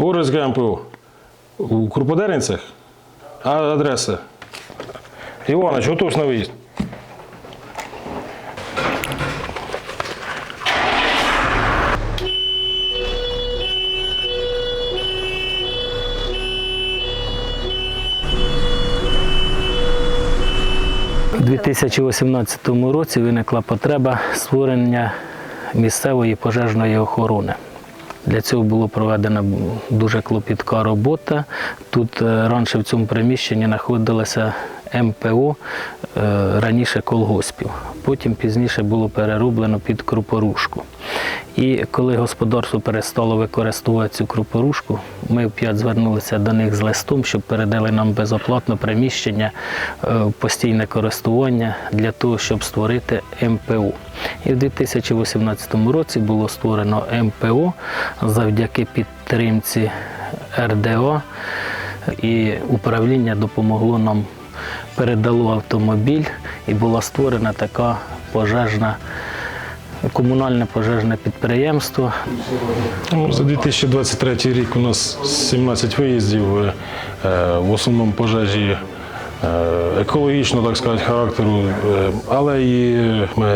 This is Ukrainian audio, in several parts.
Горицьке МПУ. У Круподеренцях? А адреса? Іванович, готовсь на виїзд. У 2018 році виникла потреба створення місцевої пожежної охорони. Для цього була проведена дуже клопітка робота. Тут е, раніше в цьому приміщенні знаходилося МПО, е, раніше колгоспів. Потім пізніше було перероблено під крупорушку. І коли господарство перестало використовувати цю крупорушку, ми вп'ять звернулися до них з листом, щоб передали нам безоплатно приміщення е, постійне користування для того, щоб створити МПО. І в 2018 році було створено МПО завдяки підтримці РДО. І управління допомогло нам, передало автомобіль, і була створена така пожежна. Комунальне пожежне підприємство. Ну, За 2023 рік у нас 17 виїздів, е, в основному пожежі е, екологічно, так сказати, характеру, е, але і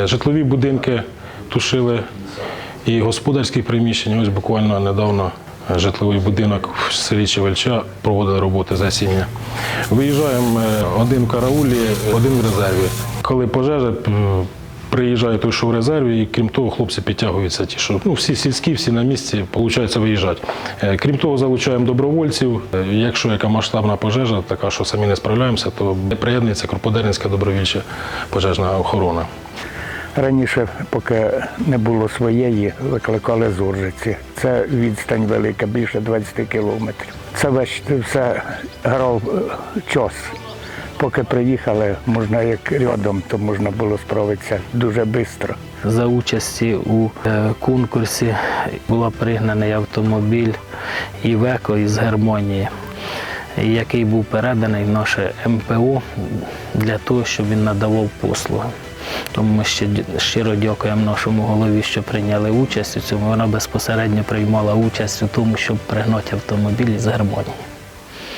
житлові будинки тушили, і господарські приміщення. Ось буквально недавно житловий будинок в селі Чевельча проводили роботи засіння. Виїжджаємо один в караулі, один в резерві. Коли пожежа, приїжджає той, що в резерві, і крім того, хлопці підтягуються ті, що ну, всі сільські, всі на місці, виходить, виїжджати. Е, Крім того, залучаємо добровольців. Е, Якщо яка масштабна пожежа, така, що самі не справляємося, то приєднується Кроподеринська добровільча пожежна охорона. Раніше, поки не було своєї, викликали з Уржиці. Це відстань велика, більше 20 кілометрів. Це весь все грав е, час. Поки приїхали, можна як рядом, то можна було справитися дуже швидко. За участі у е, конкурсі була пригнаний автомобіль Івеко із Германії, який був переданий в наше МПО для того, щоб він надавав послуги. Тому ми ще щиро дякуємо нашому голові, що прийняли участь у цьому. Вона безпосередньо приймала участь у тому, щоб пригнати автомобіль із Германії.